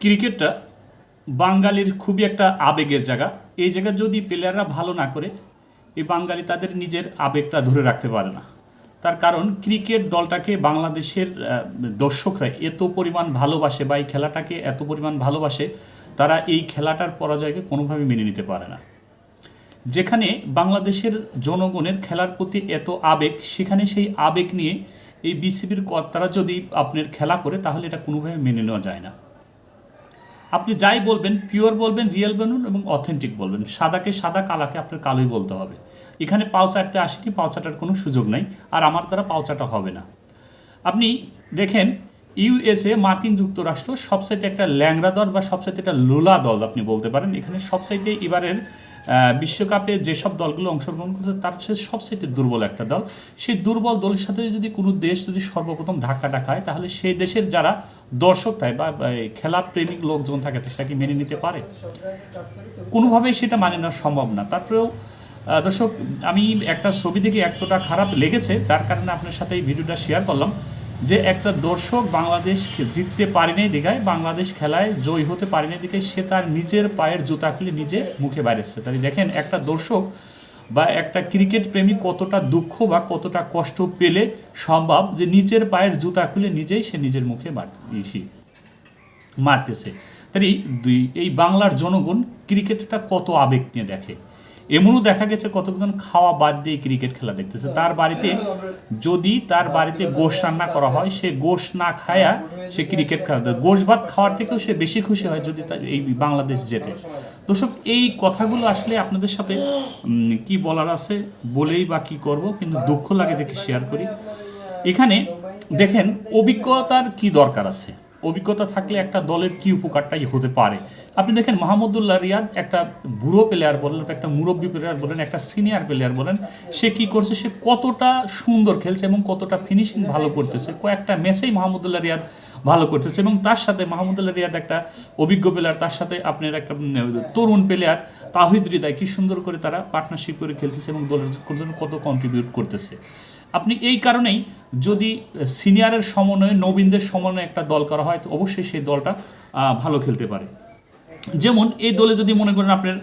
ক্রিকেটটা বাঙালির খুবই একটা আবেগের জায়গা। এই জায়গা যদি প্লেয়াররা ভালো না করে, এই বাঙালি তাদের নিজের আবেগটা ধরে রাখতে পারে না। তার কারণ ক্রিকেট দলটাকে বাংলাদেশের দর্শকরা এত পরিমাণ ভালোবাসে বা এই খেলাটাকে এত পরিমাণ ভালোবাসে, তারা এই খেলাটার পরাজয়কে কোনোভাবে মেনে নিতে পারে না। যেখানে বাংলাদেশের জনগণের খেলার প্রতি এত আবেগ, সেখানে সেই আবেগ নিয়ে এই বিসিবির কর্তারা যদি আপনার খেলা করে, তাহলে এটা কোনোভাবে মেনে নেওয়া যায় না। আপনি যাই বলবেন পিওর বলবেন রিয়েল বলবেন এবং অথেন্টিক বলবেন। সাদাকে সাদা, কালাকে আপনার কালোই বলতে হবে। এখানে পাও চাটতে আসেনি পাও চাটার কোনো সুযোগ নাই। আর আমার দ্বারা পাও চাটা হবে না। আপনি দেখেন ইউএসএ মার্কিন যুক্তরাষ্ট্র সবসাইতে একটা ল্যাংড়া দল বা সবসাইতে একটা লোলা দল আপনি বলতে পারেন। এখানে সবসাইতে এবারের বিশ্বকাপে যেসব দলগুলো অংশগ্রহণ করছে, তার সে সবসাইতে দুর্বল একটা দল। সেই দুর্বল দলের সাথে যদি কোনো দেশ যদি সর্বপ্রথম ধাক্কাটা খায় তাহলে সেই দেশের যারা দর্শক তাই বা খেলা প্রেমিক লোকজন থাকে সেটা কি মেনে নিতে পারে? কোনোভাবেই সেটা মানে নেওয়া সম্ভব না। তারপরেও দর্শক, আমি একটা ছবি দেখে এতটা খারাপ লেগেছে তার কারণে আপনার সাথে এই ভিডিওটা শেয়ার করলাম, যে একটা দর্শক বাংলাদেশ জিততে পারেনি দেখায়, বাংলাদেশ খেলায় জয় হতে পারেনি দেখে সে তার নিজের পায়ের জুতা খুলে নিজে মুখে বাইরেছে। তাই দেখেন, একটা দর্শক বা একটা ক্রিকেট প্রেমী কতটা দুঃখ বা কতটা কষ্ট পেলে সম্ভব যে নিজের পায়ের জুতা খুলে নিজেই সে নিজের মুখে মার মারতেছে। তাই দুই এই বাংলার জনগণ ক্রিকেটটা কত আবেগ নিয়ে দেখে? এমনও দেখা গেছে কতজন খাওয়া বাদ দিয়ে ক্রিকেট খেলা দেখতেছে। তার বাড়িতে যদি তার বাড়িতে গোশ রান্না করা হয়, সে গোশ না খায়া সে ক্রিকেট খেলা গোশ ভাত খাওয়ার থেকেও সে বেশি খুশি হয় যদি তার এই বাংলাদেশ জেতে। দর্শক, এই কথাগুলো আসলে আপনাদের সাথে কি বলার আছে বলেই বা কি করব, কিন্তু দুঃখ লাগে দেখে শেয়ার করি। এখানে দেখেন, অভিজ্ঞতার কি দরকার আছে? অভিজ্ঞতা থাকলে একটা দলের কি উপকারটাই হতে পারে। আপনি দেখেন মাহমুদুল্লাহ রিয়াজ একটা বুড়ো প্লেয়ার বলেন, একটা মুরব্বী প্লেয়ার বলেন, একটা সিনিয়র প্লেয়ার বলেন, সে কি করছে? সে কতটা সুন্দর খেলছে এবং কতটা ফিনিশিং ভালো করতেছে। কয়েকটা ম্যাচেই মাহমুদুল্লাহ রিয়াদ ভালো করতেছে এবং তার সাথে মাহমুদুল্লাহ রিয়াদ একটা অভিজ্ঞ প্লেয়ার তার সাথে আপনার একটা তরুণ প্লেয়ার তাহিদ হৃদয়, কি সুন্দর করে তারা পার্টনারশিপ করে খেলতেছে এবং দলের জন্য কত কন্ট্রিবিউট করতেছে। আপনি এই কারণেই যদি সিনিয়রের সমন্বয়ে, নবীনদের সমন্বয়ে একটা দল করা হয়, তো অবশ্যই সেই দলটা ভালো খেলতে পারে। যেমন এই দলে যদি মনে করেন আপনার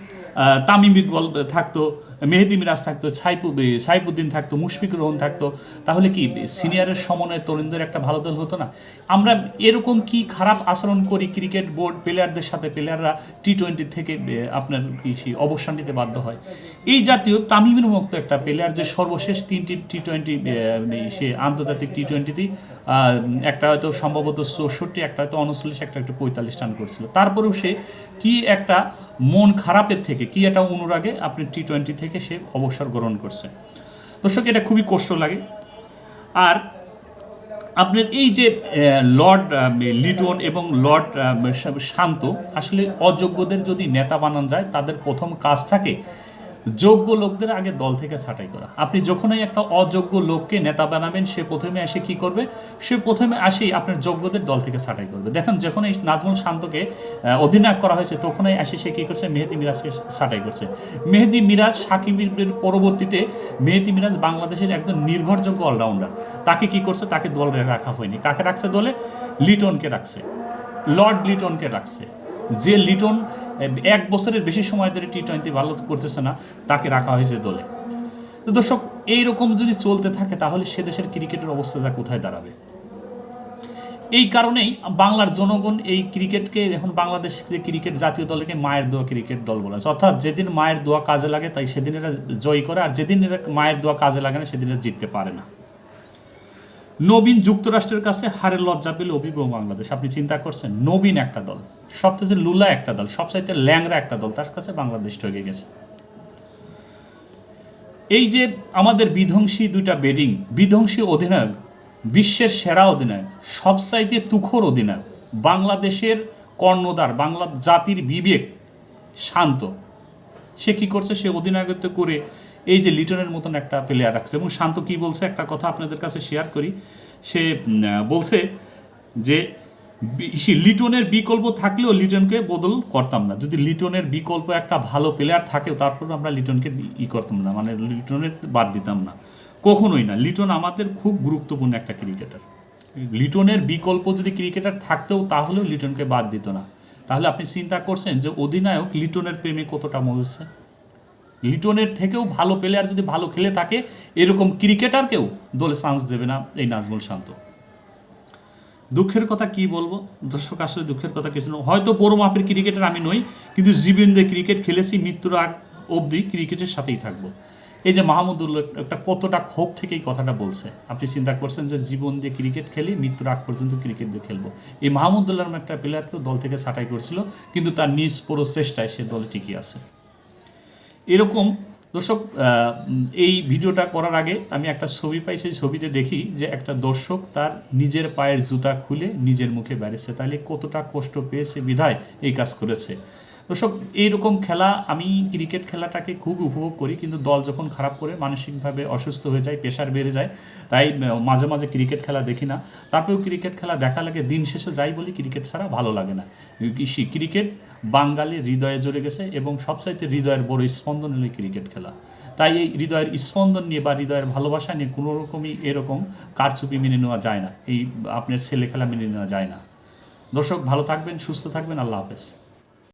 তামিম ইকবল থাকতো মেহেদি মিরাজ থাকতো সাইফু সাইফুদ্দিন থাকতো মুশফিকুর রহমান থাকতো, তাহলে কি সিনিয়রের সমন্বয়ে তরুণদের একটা ভালো দল হতো না? আমরা এরকম কি খারাপ আচরণ করি ক্রিকেট বোর্ড প্লেয়ারদের সাথে প্লেয়াররা টি টোয়েন্টি থেকে আপনার কি অবসান নিতে বাধ্য হয়? এই জাতীয় তামিমের মতো একটা প্লেয়ার যে সর্বশেষ তিনটি টি টোয়েন্টি সে আন্তর্জাতিক টি টোয়েন্টিতেই একটা হয়তো সম্ভবত চৌষট্টি, একটা হয়তো উনচল্লিশ একটা একটু পঁয়তাল্লিশ রান করছিল। তারপরেও সে কি একটা মন খারাপের থেকে, কি একটা অনুরাগে আপনি টি টোয়েন্টি থেকে সে অবসর গ্রহণ করছে। দর্শক, এটা খুবই কষ্ট লাগে। আর আপনার এই যে লর্ড লিটন এবং লর্ড শান্ত, আসলে অযোগ্যদের যদি নেতা বানানো যায়, তাদের প্রথম কাজ থাকে যোগ্য লোকদের আগে দল থেকে ছাঁটাই করা। আপনি যখনই একটা অযোগ্য লোককে নেতা বানাবেন, সে প্রথমে এসে কি করবে? সে প্রথমে আসেই আপনার যোগ্যদের দল থেকে ছাঁটাই করবে। দেখেন যখন এই নাজমুল শান্তকে অধিনায়ক করা হয়েছে, তখনই এসে সে কি করছে? মেহেদি মিরাজকে ছাঁটাই করছে। মেহেদি মিরাজ সাকিবের পরবর্তীতে মেহেদি মিরাজ বাংলাদেশের একজন নির্ভরযোগ্য অলরাউন্ডার। তাকে কি করছে? তাকে দলে রাখা হয়নি। কাকে রাখছে দলে? লিটনকে রাখছে। লর্ড লিটনকে রাখছে। যে লিটন এক বছরের বেশি সময় ধরে টি টোয়েন্টি ভালো করতেছে না, তাকে রাখা হয়েছে দলে। তো দর্শক, এইরকম যদি চলতে থাকে, তাহলে সে দেশের ক্রিকেটের অবস্থাটা কোথায় দাঁড়াবে? এই কারণেই বাংলার জনগণ এই ক্রিকেটকে, এখন বাংলাদেশ যে ক্রিকেট, জাতীয় দলকে মায়ের দোয়া ক্রিকেট দল বলা হয়। অর্থাৎ যেদিন মায়ের দোয়া কাজে লাগে, তাই সেদিন এরা জয় করে, আর যেদিন এরা মায়ের দোয়া কাজে লাগে না, সেদিন এরা জিততে পারে না। নবীন যুক্তরাষ্ট্রের কাছে হারের লজ্জা পেলে অভিজ্ঞ বাংলাদেশ। আপনি চিন্তা করছেন, নবীন একটা দল, সবচেয়ে লুলা একটা দল, সবচাইতে ল্যাংরা একটা দল, তার কাছে বাংলাদেশ ঠকে গেছে। এই যে আমাদের বিধ্বংসী দুইটা বেডিং বিধ্বংসী অধিনায়ক, বিশ্বের সেরা অধিনায়ক, সবচাইতে তুখোর অধিনায়ক, বাংলাদেশের কর্ণধার, বাংলা জাতির বিবেক শান্ত। সে কি করছে? সে অধিনায়কত্ব করে এই যে লিটনের মতন একটা প্লেয়ার রাখছে। এবং শান্ত কি বলছে? একটা কথা আপনাদের কাছে শেয়ার করি। সে বলছে যে লিটনের বিকল্প থাকলেও লিটনকে বদল করতাম না। যদি লিটনের বিকল্প একটা ভালো প্লেয়ার থাকেও তারপর আমরা লিটনকে ই করতাম না। মানে লিটনের বাদ দিতাম না। কখনোই না। লিটন আমাদের খুব গুরুত্বপূর্ণ একটা ক্রিকেটার লিটনের বিকল্প যদি ক্রিকেটার থাকতেও, তাহলেও লিটনকে বাদ দিত না। তাহলে আপনি চিন্তা করছেন যে, অধিনায়ক লিটনের প্রেমে কতটা মজেছে? লিটনের থেকেও ভালো প্লেয়ার যদি ভালো খেলে থাকে, এরকম ক্রিকেটারকেও দলে চান্স দেবে না এই নাজমুল শান্ত। দুঃখের কথা কি বলব? দর্শক, আসলে দুঃখের কথা কিছু না। হয়তো বড় মাপের ক্রিকেটার আমি নই, কিন্তু জীবনে ক্রিকেট খেলেছি, মৃত্যুর আগ অবধি ক্রিকেটের সাথেই থাকব। এই যে মাহমুদুল্লাহ একটা কতটা ক্ষোভ থেকে এই কথাটা বলছে। আপনি চিন্তা করছেন যে জীবন দিয়ে ক্রিকেট খেলি, মৃত্যুর আগ পর্যন্ত ক্রিকেট দিয়ে খেলব। এই মাহমুদুল্লাহ একটা প্লেয়ারকেও দল থেকে ছাঁটাই করছিল, কিন্তু তার নিজ পুরো চেষ্টায় সে দলে টিকে আছে। এরকম, দর্শক এই ভিডিওটা করার আগে আমি একটা ছবি পাই, সেই ছবিতে দেখি যে একটা দর্শক তার নিজের পায়ের জুতা খুলে নিজের মুখে বেড়েছে তাহলে কতটা কষ্ট পেয়েছে বিধায় এই কাজ করেছে। দর্শক এইরকম খেলা, আমি ক্রিকেট খেলাটাকে খুব উপভোগ করি, কিন্তু দল যখন খারাপ করে, মানসিকভাবে অসুস্থ হয়ে যায়, প্রেশার বেড়ে যায়, তাই মাঝে মাঝে ক্রিকেট খেলা দেখি না। তারপরেও ক্রিকেট খেলা দেখা লাগে, দিন শেষে যাই বলি, ক্রিকেট ছাড়া ভালো লাগে না। ক্রিকেট বাঙালির হৃদয়ে জড়ে গেছে এবং সবচাইতে হৃদয়ের বড় স্পন্দন হলো ক্রিকেট খেলা। তাই এই হৃদয়ের স্পন্দন নিয়ে বা হৃদয়ের ভালোবাসা নিয়ে কোনো রকমই এরকম কারচুপি মেনে নেওয়া যায় না। এই আপনার ছেলে খেলা মেনে নেওয়া যায় না। দর্শক, ভালো থাকবেন, সুস্থ থাকবেন, আল্লাহ হাফেজ।